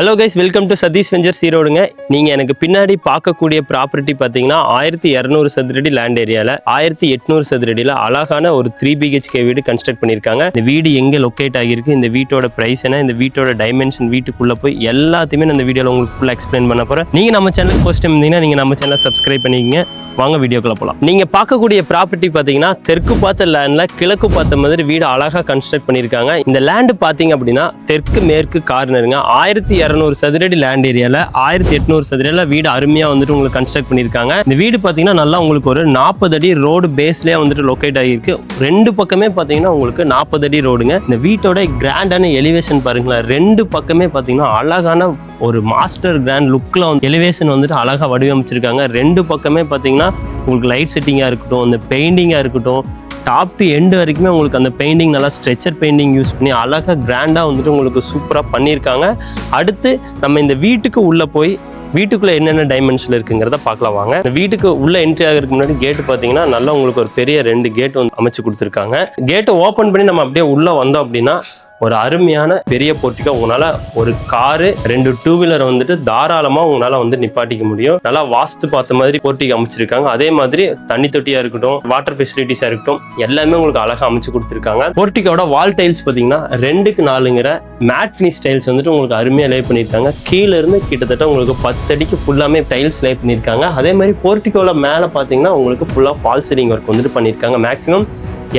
Hello guys welcome to Sathish venture ஈரோடுங்க நீங்கள் எனக்கு பின்னாடி பார்க்கக்கூடிய ப்ராப்பர்ட்டி பார்த்தீங்கன்னா ஆயிரத்தி இரநூறு சதுரடி லேண்ட் ஏரியாவில் ஆயிரத்தி எட்நூறு சதுரடியில் அழகான ஒரு த்ரீ பிஹெச்கே வீடு கன்ஸ்ட்ரக்ட் பண்ணியிருக்காங்க. இந்த வீடு எங்கே லொக்கேட் ஆகியிருக்கு இந்த வீட்டோட ப்ரைஸ் என்ன இந்த வீட்டோட டைமென்ஷன் வீட்டுக்குள்ளே போய் எல்லாத்தையுமே நான் இந்த வீடியோவில் உங்களுக்கு ஃபுல்லாக எக்ஸ்பிளைன் பண்ண போகிறேன் நீங்கள் நம்ம சேனலுக்கு ஃபர்ஸ்ட் டைம் இருந்தீங்கன்னா நீங்கள் நம்ம சேனலை சப்ஸ்கிரைப் பண்ணிக்கங்க. வாங்க வீடியோக்குள்ள போகலாம் நீங்கள் பார்க்கக்கூடிய ப்ராப்பர்ட்டி பார்த்தீங்கன்னா தெற்கு பார்த்த லேண்டில் கிழக்கு பார்த்த மாதிரி வீடு அழகாக கன்ஸ்ட்ரக்ட் பண்ணியிருக்காங்க. இந்த லேண்டு பார்த்தீங்க அப்படின்னா தெற்கு மேற்கு கார்னருங்க ஆயிரத்தி இரநூறு சதுரடி லேண்ட் ஏரியாவில் ஆயிரத்தி எட்நூறு சதுரடியில் வீடு அருமையாக வந்துட்டு உங்களுக்கு கன்ஸ்ட்ரக்ட் பண்ணியிருக்காங்க. இந்த வீடு பார்த்தீங்கன்னா நல்லா உங்களுக்கு ஒரு நாற்பது அடி ரோடு பேஸ்லேயே வந்துட்டு லொக்கேட் ஆகியிருக்கு. ரெண்டு பக்கமே பார்த்தீங்கன்னா உங்களுக்கு நாற்பது அடி ரோடுங்க இந்த வீட்டோட கிராண்டான எலிவேஷன் பாருங்களேன். ரெண்டு பக்கமே பார்த்தீங்கன்னா அழகான ஒரு மாஸ்டர் கிராண்ட் லுக்கில் வந்து எலிவேஷன் வந்துட்டு அழகாக வடிவமைச்சிருக்காங்க. ரெண்டு பக்கமே பார்த்தீங்கன்னா உங்களுக்கு லைட் செட்டிங்காக இருக்கட்டும் அந்த பெயிண்டிங்காக இருக்கட்டும் டாப் டு எண்டு வரைக்குமே உங்களுக்கு அந்த பெயிண்டிங் நல்லா ஸ்ட்ரெச்சர் பெயிண்டிங் யூஸ் பண்ணி அழகாக கிராண்டாக வந்துட்டு உங்களுக்கு சூப்பராக பண்ணியிருக்காங்க. அடுத்து நம்ம இந்த வீட்டுக்கு உள்ளே போய் வீட்டுக்குள்ளே என்னென்ன டைமென்ஷன் இருக்குங்கிறத பார்க்கலாம் வாங்க. இந்த வீட்டுக்கு உள்ள என்ட்ரி ஆகிறதுக்கு முன்னாடி கேட்டு பார்த்தீங்கன்னா நல்லா உங்களுக்கு ஒரு பெரிய ரெண்டு கேட் வந்து அமைச்சு கொடுத்துருக்காங்க. கேட்டை ஓப்பன் பண்ணி நம்ம அப்படியே உள்ளே வந்தோம் அப்படின்னா ஒரு அருமையான பெரிய போட்டிக்கு உங்களால் ஒரு காரு ரெண்டு டூ வீலர் வந்துட்டு தாராளமாக உங்களால் வந்து நிப்பாட்டிக்க முடியும். நல்லா வாஸ்து பார்த்த மாதிரி போட்டிக்கு அமைச்சிருக்காங்க. அதே மாதிரி தண்ணி தொட்டியாக இருக்கட்டும் வாட்டர் ஃபெசிலிட்டிஸாக இருக்கட்டும் எல்லாமே உங்களுக்கு அழகாக அமைச்சு கொடுத்துருக்காங்க. போர்ட்டிக்கோட வால் டைல்ஸ் பார்த்தீங்கன்னா ரெண்டுக்கு நாலுங்கிற மேட் ஃபினிஷ் டைல்ஸ் வந்துட்டு உங்களுக்கு அருமையாக லே பண்ணியிருக்காங்க. கீழே இருந்து கிட்டத்தட்ட உங்களுக்கு பத்து அடிக்கு ஃபுல்லாமே டைல்ஸ் லே பண்ணியிருக்காங்க. அதே மாதிரி போர்ட்டிக்கோல மேலே பார்த்தீங்கன்னா உங்களுக்கு ஃபுல்லாக ஃபால் சீலிங் ஒர்க் வந்துட்டு பண்ணியிருக்காங்க. மேக்ஸிமம்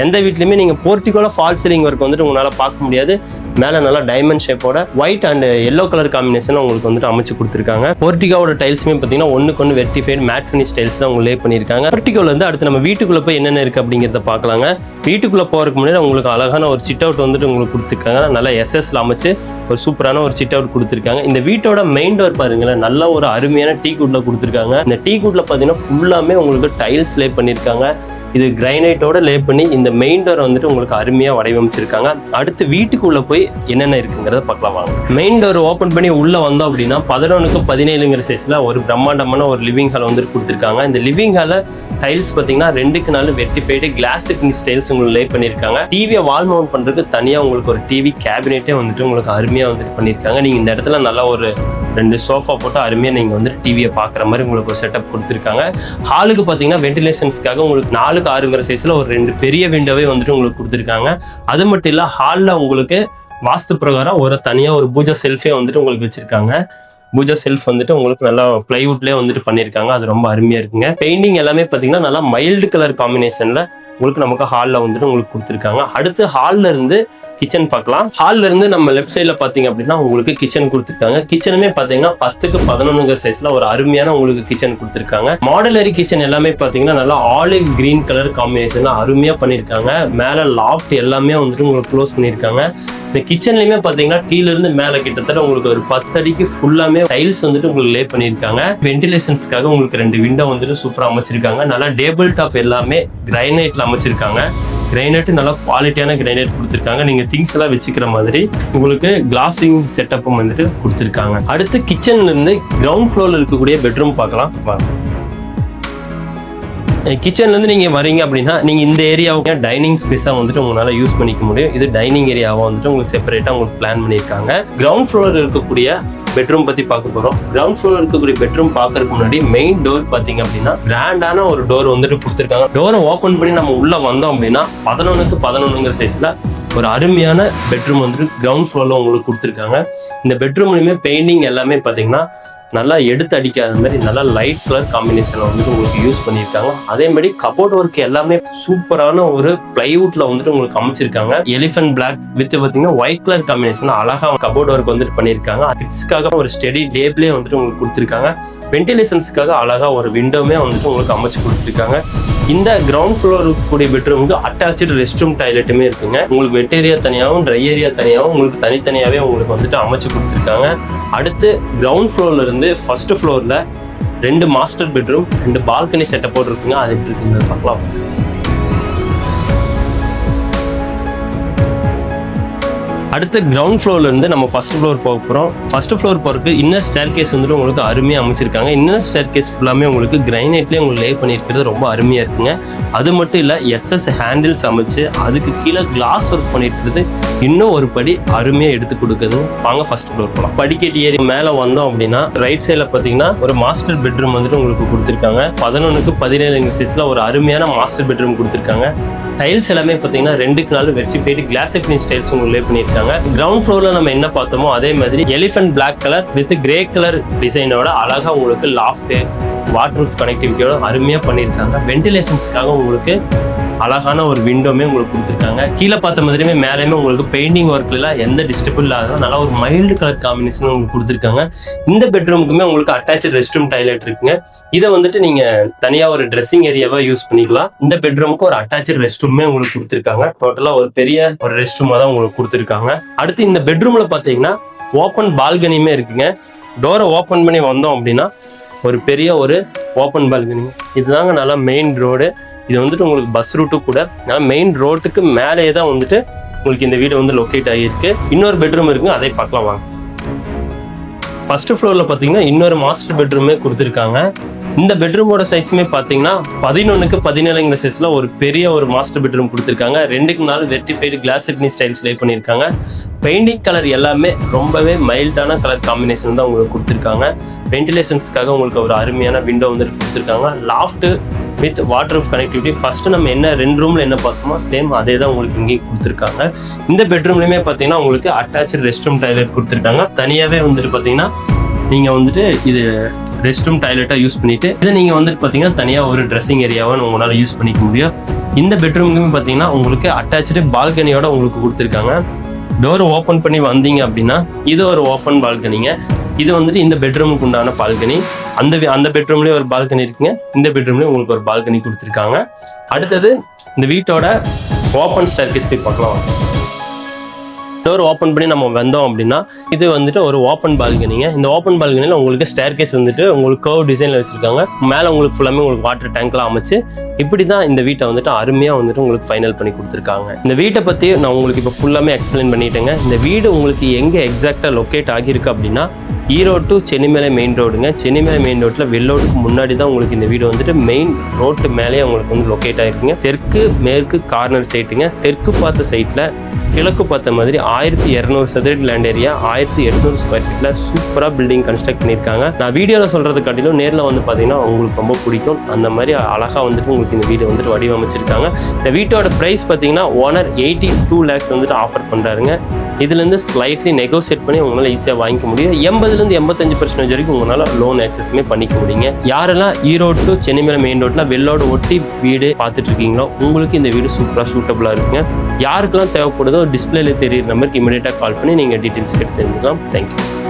எந்த வீட்லையுமே நீங்கள் போர்ட்டிக்கோல ஃபால் சீலிங் ஒர்க் வந்துட்டு உங்களால் பார்க்க முடியாது. மேலே நல்லா diamond ஷேப்போட white and yellow colour combination உங்களுக்கு வந்துட்டு அமைச்சு கொடுத்துருக்காங்க. போர்ட்டிகாவோட டைல்ஸுமே பார்த்தீங்கன்னா ஒன்றுக்கு ஒன்று வெர்டிஃபைட் மேட் ஃபினிஷ் டைல்ஸ் தான் உங்களுக்கு லே பண்ணியிருக்காங்க. போர்ட்டிகோல வந்து அடுத்து நம்ம வீட்டுக்குள்ளே போய் என்னென்ன இருக்குது அப்படிங்கிறத பார்க்கலாங்க. வீட்டுக்குள்ளே போகிறதுக்கு முன்னாடி உங்களுக்கு அழகான ஒரு சிட் அவுட் வந்துட்டு உங்களுக்கு கொடுத்துருக்காங்க. நல்லா எஸ்எஸ்ல அமைச்சு ஒரு சூப்பரான ஒரு சிட் அவுட் கொடுத்துருக்காங்க. இந்த வீட்டோட மெயின் டோர் பாருங்களேன் நல்ல ஒரு அருமையான டீ குட்ல கொடுத்துருக்காங்க. இந்த டீ குட்ல பார்த்தீங்கன்னா ஃபுல்லாமே உங்களுக்கு டைல்ஸ் லே பண்ணியிருக்காங்க. இது கிரைனைட்டோட லே பண்ணி இந்த மெயின் டோரை வந்துட்டு உங்களுக்கு அருமையாக வடிவமைச்சிருக்காங்க. அடுத்து வீட்டுக்குள்ளே போய் என்னென்ன இருக்குங்கிறத பார்க்கலாம் வாங்க. மெயின் டோர் ஓப்பன் பண்ணி உள்ளே வந்தோம் அப்படின்னா பதினொன்றுக்கு பதினேழுங்கிற சைஸில் ஒரு பிரம்மாண்டமான ஒரு லிவிங் ஹால் வந்துட்டு கொடுத்துருக்காங்க. இந்த லிவிங் ஹாலை டைல்ஸ் பார்த்தீங்கன்னா ரெண்டுக்கு நாலு வெட்டிஃபைடு கிளாஸ் ஃபினிஷ் டைல்ஸ் உங்களுக்கு லே பண்ணியிருக்காங்க. டிவியை வால் மவுண்ட் பண்ணுறதுக்கு தனியாக உங்களுக்கு ஒரு டிவி கேபினெட்டே வந்துட்டு உங்களுக்கு அருமையாக வந்துட்டு பண்ணியிருக்காங்க. நீங்கள் இந்த இடத்துல நல்லா ஒரு ரெண்டு சோஃபா போட்டு அருமையாக நீங்கள் வந்துட்டு டிவியை பார்க்குற மாதிரி உங்களுக்கு ஒரு செட்டப் கொடுத்துருக்காங்க. ஹாலுக்கு பார்த்தீங்கன்னா வென்டிலேஷன்ஸ்க்காக உங்களுக்கு நாலுக்கு ஆறுங்கிற சைஸில் ஒரு ரெண்டு பெரிய விண்டோவே வந்துட்டு உங்களுக்கு கொடுத்துருக்காங்க. அது மட்டும் இல்லை ஹாலில் உங்களுக்கு வாஸ்து பிரகாரம் ஒரு தனியாக ஒரு பூஜா செல்ஃபே வந்துட்டு உங்களுக்கு வச்சுருக்காங்க. பூஜா செல்ஃப் வந்துட்டு உங்களுக்கு நல்லா பிளைவுட்லேயே வந்துட்டு பண்ணியிருக்காங்க அது ரொம்ப அருமையாக இருக்குங்க. பெயிண்டிங் எல்லாமே பார்த்தீங்கன்னா நல்லா மைல்டு கலர் காம்பினேஷனில் உங்களுக்கு நமக்கு ஹாலில் வந்துட்டு உங்களுக்கு கொடுத்துருக்காங்க. அடுத்து ஹாலில் இருந்து கிச்சன் பார்க்கலாம். ஹால்ல இருந்து நம்ம லெஃப்ட் சைடில் பார்த்தீங்க அப்படின்னா உங்களுக்கு கிச்சன் கொடுத்துருக்காங்க. கிச்சனுமே பார்த்தீங்கன்னா பத்துக்கு பதினொன்றுங்கிற சைஸ்ல ஒரு அருமையான உங்களுக்கு கிச்சன் கொடுத்துருக்காங்க. மாடலரி கிச்சன் எல்லாமே பார்த்தீங்கன்னா நல்லா ஆலிவ் கிரீன் கலர் காம்பினேஷன்ல அருமையாக பண்ணியிருக்காங்க. மேலே லாஃப்ட் எல்லாமே வந்துட்டு உங்களுக்கு க்ளோஸ் பண்ணியிருக்காங்க. இந்த கிச்சன்லயுமே பாத்தீங்கன்னா கீழ இருந்து மேல கிட்டத்தட்ட உங்களுக்கு ஒரு பத்து அடிக்கு ஃபுல்லாமே டைல்ஸ் வந்துட்டு உங்களுக்கு லே பண்ணியிருக்காங்க. வென்டிலேஷன்ஸ்க்காக உங்களுக்கு ரெண்டு விண்டோ வந்துட்டு சூப்பரா அமைச்சிருக்காங்க. நல்லா டேபிள் டாப் எல்லாமே கிரைனைட்ல அமைச்சிருக்காங்க. கிரைனட்டு நல்லா குவாலிட்டியான கிரைனைட் கொடுத்துருக்காங்க. நீங்க திங்ஸ் எல்லாம் வச்சுக்கிற மாதிரி உங்களுக்கு கிளாஸிங் செட்டப்பும் வந்துட்டு கொடுத்துருக்காங்க. அடுத்து கிச்சன்ல இருந்து கிரவுண்ட் ஃப்ளோரில் இருக்கக்கூடிய பெட்ரூம் பார்க்கலாம். வாங்க. கிச்சன்லேருந்து நீங்கள் வரீங்க அப்படின்னா நீங்கள் இந்த ஏரியாவுக்கு டைனிங் ஸ்பேஸாக வந்துட்டு உங்களால் யூஸ் பண்ணிக்க முடியும்? இது டைனிங் ஏரியாவாக வந்துட்டு உங்களுக்கு செப்பரேட்டாக உங்களுக்கு பிளான் பண்ணியிருக்காங்க. கிரவுண்ட் ஃப்ளோரில் இருக்கக்கூடிய பெட்ரூம் பற்றி பார்க்க போகிறோம் கிரவுண்ட் ஃப்ளோரில் இருக்கக்கூடிய பெட்ரூம் பார்க்கறதுக்கு முன்னாடி மெயின் டோர் பார்த்தீங்க அப்படின்னா கிராண்டான ஒரு டோர் வந்துட்டு கொடுத்துருக்காங்க. டோரை ஓப்பன் பண்ணி நம்ம உள்ளே வந்தோம் அப்படின்னா பதினொன்றுக்கு பதினொன்றுங்கிற சைஸில் ஒரு அருமையான பெட்ரூம் வந்துட்டு கிரவுண்ட் ஃப்ளோரில் உங்களுக்கு கொடுத்துருக்காங்க. இந்த பெட்ரூம்லையுமே பெயிண்டிங் எல்லாமே பார்த்தீங்கன்னா நல்லா எடுத்து அடிக்காத மாதிரி நல்லா லைட் கலர் காம்பினேஷன்ல வந்துட்டு உங்களுக்கு யூஸ் பண்ணியிருக்காங்க. அதே மாதிரி கபோர்ட் ஒர்க் எல்லாமே சூப்பரான ஒரு பிளைவுட்ல வந்துட்டு உங்களுக்கு அமைச்சிருக்காங்க. எலிஃபென்ட் பிளாக் வித் பார்த்தீங்கன்னா ஒயிட் கலர் காம்பினேஷன் அழகா கபோர்ட் ஒர்க் வந்துட்டு பண்ணியிருக்காங்க. கிட்ஸ்க்காக ஒரு ஸ்டெடி டேபிளே வந்துட்டு உங்களுக்கு கொடுத்துருக்காங்க. வென்டிலேஷன்ஸ்க்காக அழகா ஒரு விண்டோமே வந்துட்டு உங்களுக்கு அமைச்சு கொடுத்துருக்காங்க. இந்த கிரவுண்ட் ஃப்ளோர் இருக்கக்கூடிய பெட்ரூமுக்கு அட்டாச்சு ரெஸ்ட் ரூம் டாய்லெட்டுமே இருக்குங்க. உங்களுக்கு வெட் ஏரியா தனியாகவும் ட்ரை ஏரியா தனியாகவும் உங்களுக்கு தனித்தனியாகவே உங்களுக்கு வந்துட்டு அமைச்சு கொடுத்துருக்காங்க. அடுத்து கிரவுண்ட் ஃப்ளோர்ல இருந்து ஃபர்ஸ்ட் ஃப்ளோர்ல ரெண்டு மாஸ்டர் பெட்ரூம் ரெண்டு பால்கனி செட்டப்போடு இருக்குங்க அது எப்படி இருக்குங்கிறத பார்க்கலாம். அடுத்து கிரவுண்ட் ஃப்ளோர்ல இருந்து நம்ம ஃபர்ஸ்ட் ஃப்ளோர் போக போகிறோம் ஃபர்ஸ்ட் ஃப்ளோர் போகிறதுக்கு இன்னர் ஸ்டேர் கேஸ் வந்துட்டு உங்களுக்கு அருமையாக அமைச்சிருக்காங்க. இன்னர் ஸ்டேர் கேஸ் ஃபுல்லாமே உங்களுக்கு கிரைனைட்லேயே உங்களுக்கு லே பண்ணியிருக்கிறது ரொம்ப அருமையாக இருக்குங்க. அது மட்டும் இல்லை எஸ்எஸ் ஹேண்டில்ஸ் அமைச்சு அதுக்கு கீழே கிளாஸ் ஒர்க் பண்ணியிருக்கிறது இன்னும் ஒரு படி அருமையாக எடுத்து கொடுக்குது. வாங்க ஃபர்ஸ்ட் ஃப்ளோர் போகலாம் படிக்கட்டு ஏறி மேலே வந்தோம் அப்படின்னா ரைட் சைடில் பார்த்தீங்கன்னா ஒரு மாஸ்டர் பெட்ரூம் வந்துட்டு உங்களுக்கு கொடுத்துருக்காங்க. பதினொன்றுக்கு பதினேழு சைஸில் ஒரு அருமையான மாஸ்டர் பெட்ரூம் கொடுத்துருக்காங்க. டைல்ஸ் எல்லாமே பார்த்தீங்கன்னா ரெண்டுக்கு நாள் வெற்றிஃபைடு கிளாஸ் ஃபினிஷ் டைல்ஸ் உங்களுக்கு லே பண்ணியிருக்காங்க. கிரவுண்ட் ஃப்ளோரில் நம்ம என்ன பார்த்தோமோ அதே மாதிரி elephant black colour with grey colour டிசைனோட அழகாக உங்களுக்கு லாஃப்ட்டு வாட்டர் ப்ரூஃப் கனெக்டிவிட்டியோட அருமையாக பண்ணியிருக்காங்க. வென்டிலேஷன்ஸ்க்காக உங்களுக்கு அழகான ஒரு விண்டோமே உங்களுக்கு கொடுத்துருக்காங்க. கீழே பார்த்த மாதிரியுமே மேலேயுமே உங்களுக்கு பெயிண்டிங் ஒர்க்லாம் எந்த டிஸ்டர்பும் இல்லாத நல்லா ஒரு மைல்டு கலர் காம்பினேஷன் உங்களுக்கு கொடுத்துருக்காங்க. இந்த பெட்ரூமுக்குமே உங்களுக்கு அட்டாச்சு ரெஸ்ட் ரூம் டாய்லெட் இருக்குங்க. இதை வந்துட்டு நீங்க தனியா ஒரு ட்ரெஸ்ஸிங் ஏரியாவா யூஸ் பண்ணிக்கலாம். இந்த பெட்ரூமுக்கு ஒரு அட்டாச்சு ரெஸ்ட் ரூமே உங்களுக்கு கொடுத்துருக்காங்க. டோட்டலா ஒரு பெரிய ஒரு ரெஸ்ட் ரூமா தான் உங்களுக்கு கொடுத்துருக்காங்க. அடுத்து இந்த பெட்ரூம்ல பாத்தீங்கன்னா ஓப்பன் பால்கனியுமே இருக்குங்க. டோரை ஓப்பன் பண்ணி வந்தோம் அப்படின்னா ஒரு பெரிய ஒரு ஓப்பன் பால்கனி இதுதாங்க நல்லா மெயின் ரோடு இது வந்துட்டு உங்களுக்கு பஸ் ரூட்டு கூட ஆனால் மெயின் ரோட்டுக்கு மேலேயே தான் வந்துட்டு உங்களுக்கு இந்த வீடு வந்து லொக்கேட் ஆகியிருக்கு. இன்னொரு பெட்ரூம் இருக்குங்க அதை பார்க்கலாம் வாங்க. ஃபர்ஸ்ட் ஃப்ளோரில் பார்த்தீங்கன்னா இன்னொரு மாஸ்டர் பெட்ரூமே கொடுத்துருக்காங்க. இந்த பெட்ரூமோட சைஸுமே பார்த்தீங்கன்னா பதினொன்றுக்கு பதினேழுங்கிற சைஸில் ஒரு பெரிய ஒரு மாஸ்டர் பெட்ரூம் கொடுத்துருக்காங்க. ரெண்டுக்கு நாள் வெர்டிஃபைடு கிளாஸ் சிட்னி ஸ்டைல்ஸ் லே பண்ணியிருக்காங்க. பெயிண்டிங் கலர் எல்லாமே ரொம்பவே மைல்டான கலர் காம்பினேஷன் தான் உங்களுக்கு கொடுத்துருக்காங்க. வென்டிலேஷன்ஸ்க்காக உங்களுக்கு ஒரு அருமையான விண்டோ வந்துட்டு கொடுத்துருக்காங்க. Loft with waterproof connectivity first நம்ம என்ன ரெண்டு ரூமில் என்ன பார்த்தோமோ சேம் அதே தான் உங்களுக்கு இங்கேயும் கொடுத்துருக்காங்க. இந்த பெட்ரூம்லையுமே பார்த்தீங்கன்னா உங்களுக்கு அட்டாச்சு ரெஸ்ட் ரூம் டாய்லெட் கொடுத்துருக்காங்க. தனியாகவே வந்துட்டு பார்த்தீங்கன்னா நீங்கள் வந்துட்டு இது ரெஸ்ட் ரூம் டாய்லெட்டாக யூஸ் பண்ணிவிட்டு இதை நீங்கள் வந்துட்டு பார்த்தீங்கன்னா தனியாக ஒரு ட்ரெஸ்ஸிங் ஏரியாவை உங்களால் யூஸ் பண்ணிக்க முடியும். இந்த பெட்ரூமுக்குமே பார்த்தீங்கன்னா உங்களுக்கு அட்டாச்சு பால்கனியோட உங்களுக்கு கொடுத்துருக்காங்க. டோர் ஓப்பன் பண்ணி வந்தீங்க அப்படின்னா இது ஒரு ஓப்பன் பால்கனிங்க இது வந்துட்டு இந்த பெட்ரூமுக்கு உண்டான பால்கனி அந்த அந்த பெட்ரூம்லேயே ஒரு பால்கனி இருக்குங்க. இந்த பெட்ரூம்லேயே உங்களுக்கு ஒரு பால்கனி கொடுத்துருக்காங்க. அடுத்தது இந்த வீட்டோட ஓப்பன் ஸ்டேர்கேஸ் போய் பார்க்கலாம். டோர் ஓப்பன் பண்ணி நம்ம வந்தோம் அப்படின்னா இது வந்துட்டு ஒரு ஓப்பன் பால்கனிங்க இந்த ஓப்பன் பால்கனியில் உங்களுக்கு ஸ்டேர் கேஸ் வந்துட்டு உங்களுக்கு கர்வ் டிசைனில் வச்சுருக்காங்க. மேலே உங்களுக்கு ஃபுல்லாமே உங்களுக்கு வாட்டர் டேங்க்லாம் அமைச்சு இப்படி தான் இந்த வீட்டை வந்துட்டு அருமையாக வந்துட்டு உங்களுக்கு ஃபைனல் பண்ணி கொடுத்துருக்காங்க. இந்த வீட்டை பற்றி நான் உங்களுக்கு இப்போ ஃபுல்லாமே எக்ஸ்பிளைன் பண்ணிட்டேங்க. இந்த வீடு உங்களுக்கு எங்கே எக்ஸாக்டாக லொக்கேட் ஆகியிருக்கு அப்படின்னா ஈரோடு டு சென்னிமலை மெயின் ரோடுங்க சென்னிமலை மெயின் ரோட்டில் வெள்ளோடுக்கு முன்னாடி தான் உங்களுக்கு இந்த வீடு வந்துட்டு மெயின் ரோட்டு மேலேயே உங்களுக்கு வந்து லொக்கேட் ஆகிருக்குங்க தெற்கு மேற்கு கார்னர் சைட்டுங்க தெற்கு பார்த்த சைட்டில் கிழக்கு பார்த்த மாதிரி ஆயிரத்தி இரநூறு சதுரடி லேண்ட் ஏரியா ஆயிரத்தி எட்நூறு ஸ்கொயர் ஃபீட்டில் சூப்பராக பில்டிங் கன்ஸ்ட்ரக்ட் பண்ணியிருக்காங்க. நான் வீடியோவில் சொல்கிறது காட்டிலும் நேரில் வந்து பார்த்தீங்கன்னா உங்களுக்கு ரொம்ப பிடிக்கும். அந்த மாதிரி அழகாக வந்துட்டு உங்களுக்கு இந்த வீடு வந்துட்டு வடிவமைச்சிருக்காங்க. இந்த வீட்டோட ப்ரைஸ் பார்த்தீங்கன்னா ஓனர் எயிட்டி டூ லேக்ஸ் வந்துட்டு ஆஃபர் பண்ணுறாருங்க இதுலேருந்து ஸ்லைட்லி நெகோசியேட் பண்ணி உங்களால் ஈஸியாக வாங்கிக்க முடியும். எண்பதுலேருந்து எண்பத்தஞ்சு பர்சன்டேஜ் வரைக்கும் உங்களால் லோன் ஆக்சஸுமே பண்ணிக்க முடியுங்க. யாரெல்லாம் ஈரோடு டு சென்னிமலை மெயின் ரோட்டில் வெள்ளோடு ஒட்டி வீடு பார்த்துட்டு இருக்கீங்களோ உங்களுக்கு இந்த வீடு சூப்பராக சூட்டபுளாக இருக்குங்க. யாருக்கெல்லாம் தேவைப்படுதோ டிஸ்பிளேல தெரியுற நம்பருக்கு இமீடியட்டாக கால் பண்ணி நீங்கள் டீட்டெயில்ஸ் கேட்டு தெரிஞ்சுக்கலாம். தேங்க்யூ